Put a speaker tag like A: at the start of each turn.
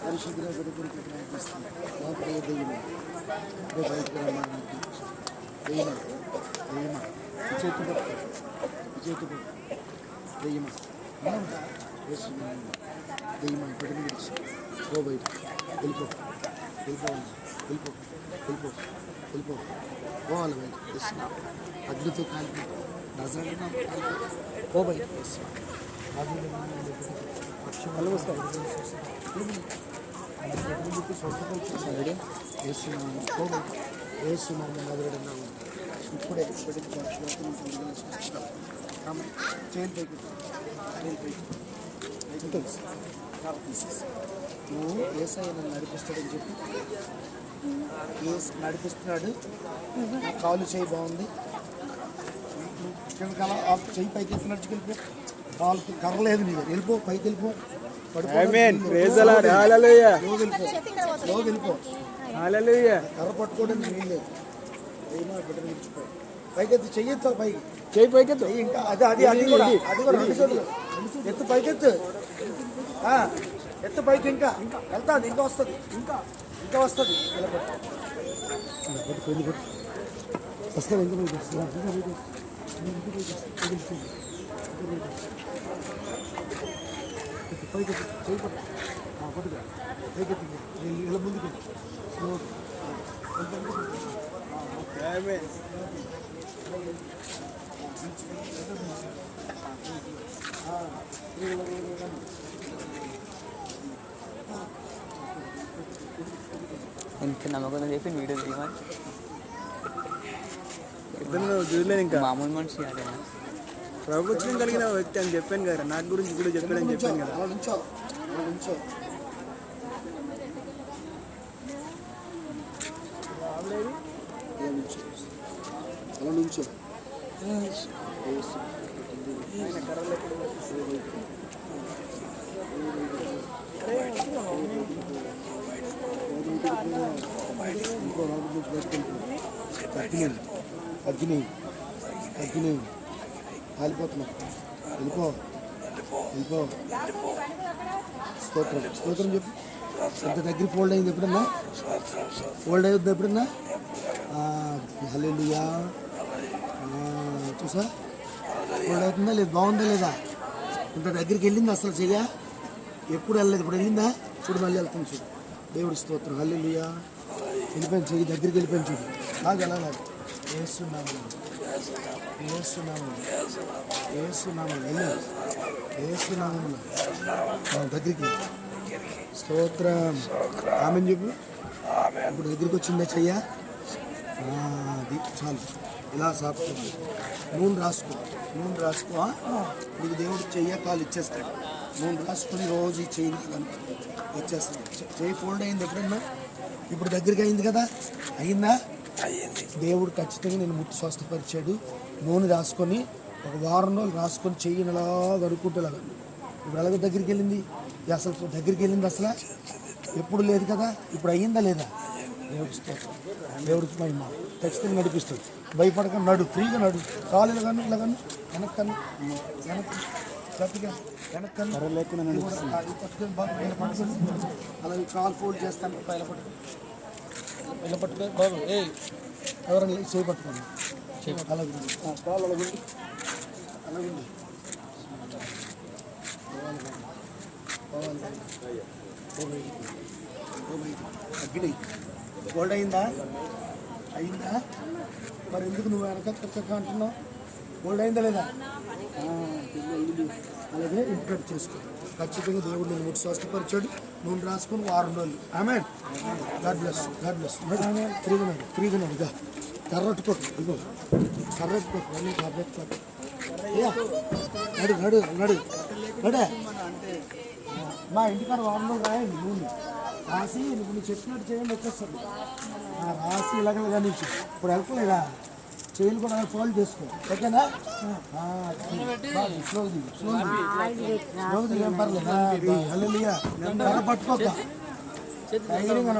A: పరిశుద్ధుల కొడుకు ప్రార్థిస్తుంది లోపల దెయ్యమా రేపు బయటకు రమ్మని దెయ్యమా దెయ్యమా చేతి పట్టు చేతి పట్టు దెయ్యమా వేస్తున్నాను దెయ్యమా ఇప్పటికి విడిచి గో బయట వెళ్ళిపో వెళ్ళిపో వెళ్ళిపో వెళ్ళిపో వెళ్ళిపో పోవాలి బయట వేస్తున్నాను అగ్నితో కాలిపో నజరణ పో బయట వేస్తున్నాను పక్షులు వస్తాయి స్వస్థపరిచేసాడు వేస్తున్నాము పో బయట వేస్తున్నాము నజరడంగా ఇప్పుడే ఇప్పటికి చైన్ పైకి చైన్ పైకి ఉంటుంది నువ్వు ఏసఐ నన్ను నడిపిస్తాడని చెప్పి నడిపిస్తున్నాడు కాలు చేయి బాగుంది ఆఫ్ చేయి చెయ్యి పైకి ఎత్తి నడుచుకెళ్ళిపో కాలు కర్ర లేదు నీకు వెళ్ళిపో పైకి వెళ్ళిపో. కర్ర నిలిచిపో పైకి ఎత్తి చెయ్యొద్దు పైకి.
B: చేయి పైకెత్తు.
A: చెయ్యి ఇంకా అది అది అది కూడా అది కూడా రెండు చేతులు. ఎత్తు పైకి ఎత్తు ఆ, ఎత్తు పైకి ఇంకా. వెళ్తాది ఇంకా వస్తుంది. ఇంకా ఇంకా వస్తుంది. వస్తుంది ఇంకా పైకి వస్తుంది ఇంకా పైకి వస్తుంది. ఎత్తు, పైకి ఎత్తు, చెయ్యి పట్టు. ఆ, పట్టుకో. పైకి ఎత్తు. ఇలా- ముందుకు స్లో
C: ఇంత నమ్మకం చెప్పి వీడియో తీయమని
B: ఇద్దరు చూడలేను ఇంకా
C: మామూలు మనిషి అదే
B: ప్రభుత్వం కలిగిన వ్యక్తి అని చెప్పాను కదా నాకు గురించి కూడా చెప్పాడని చెప్పాను కదా
A: అలా నుంచో అలా నుంచో అలా నుంచో అలా నుంచో అగ్ని అగ్ని అగ్ని కాలిపోతున్నా వెళ్ళిపో. వెళ్ళిపో. స్తోత్రం. స్తోత్రం చెప్పు. ఎంత దగ్గర ఫోల్డ్ అయింది ఎప్పుడన్నా? ఫోల్డ్ అయ్యింది ఎప్పుడన్నా? హలెలుయా చూసా? ఫోల్డ్ అవుతుందా లేదు? బాగుందా లేదా? ఇంత దగ్గరికి వెళ్ళింది అసలు చెయ్య? ఎప్పుడు వెళ్ళలేదు. ఇప్పుడు వెళ్ళిందా? ఇప్పుడు మళ్ళీ వెళ్తాను చూడు. దేవుడి స్తోత్రం. హల్లెలూయా. వెళ్ళిపోయింది చెయ్యి. దగ్గరికి వెళ్ళిపోయింది చూడు. నాకు ఎలా లేదు వేస్తున్నాము వేస్తున్నాము వేస్తున్నాము దగ్గరికి. స్తోత్రం. ఆమె చెప్పు. ఇప్పుడు దగ్గరికి వచ్చిందా చెయ్య? అది చాలు. ఇలా సాపుతుంది నూనె రాసుకో. నూనె రాసుకో నీకు దేవుడు చెయ్య కాలు ఇచ్చేస్తాడు. నూనె రాసుకొని రోజు చెయ్యి ఇచ్చేస్తాడు చెయ్యి ఫోల్డ్ అయింది ఎప్పుడన్నా? ఇప్పుడు దగ్గరికి అయింది కదా? అయిందా? దేవుడు ఖచ్చితంగా నేను ముట్టి స్వస్థపరిచాడు. నూనె రాసుకొని ఒక వారం రోజులు రాసుకొని చెయ్యిని అలా గడుక్కుంటూ ఇప్పుడు ఎలాగో దగ్గరికి వెళ్ళింది? అసలు దగ్గరికి వెళ్ళింది అసలు? ఎప్పుడు లేదు కదా? ఇప్పుడు అయ్యిందా లేదా? దేవుడికి స్తోత్రం. దేవుడికి మహిమ. ఖచ్చితంగా నడిపిస్తుంది భయపడక నడు. ఫ్రీగా నడు. కాలు ఇలాగను ఇలాగను వెనక్కను వెనక్కి గట్టిగా పట్టుకొని ఇలా పట్టుకొని. అలాగే కాలు ఫోల్డ్ చేస్తాను ఇలా పట్టుకో ఇలా పట్టుకో బాబు ఏ ఎవరైనా చేయి పట్టుకోండి అలాగే ఉంది. కాలు అలాగే ఉంది. అలాగే ఉంది. అగ్ని గోల్డ్ అయిందా అయిందా మరి ఎందుకు నువ్వు వెనక చక్క అంటున్నావు గోల్డ్ అయిందా లేదా. అలాగే ఇంటికట్ చేసుకో ఖచ్చితంగా దేవుడు నేను ముట్టి స్వస్థపరిచాడు. నూనె రాసుకొని వారం రోజులు. ఆమె గాడ్ బ్లెస్ గాడ్ బ్లెస్ ఫ్రీగా నడు ఫ్రీగా నడు ఇక కర్రట్టుకో ఇగో కర్రట్టుకో మళ్ళీ కర్రట్టుకో అయ్యా నడు నడు నడు. నడే. మా ఇంటికాడ వారం రోజులు రాయండి నూనె. రాసి నువ్వు చెప్పినట్టు చేయండి వచ్చేస్తుంది రాసి ఇలాగ కానీ ఇప్పుడు వెళ్తలేదా చేయలు కూడా ఫోల్డ్ చేసుకో. ఓకేనా? స్లో స్లో స్లో ఏం పర్లేదు. హల్లెలూయా. పట్టుకోక. ధైర్యంగా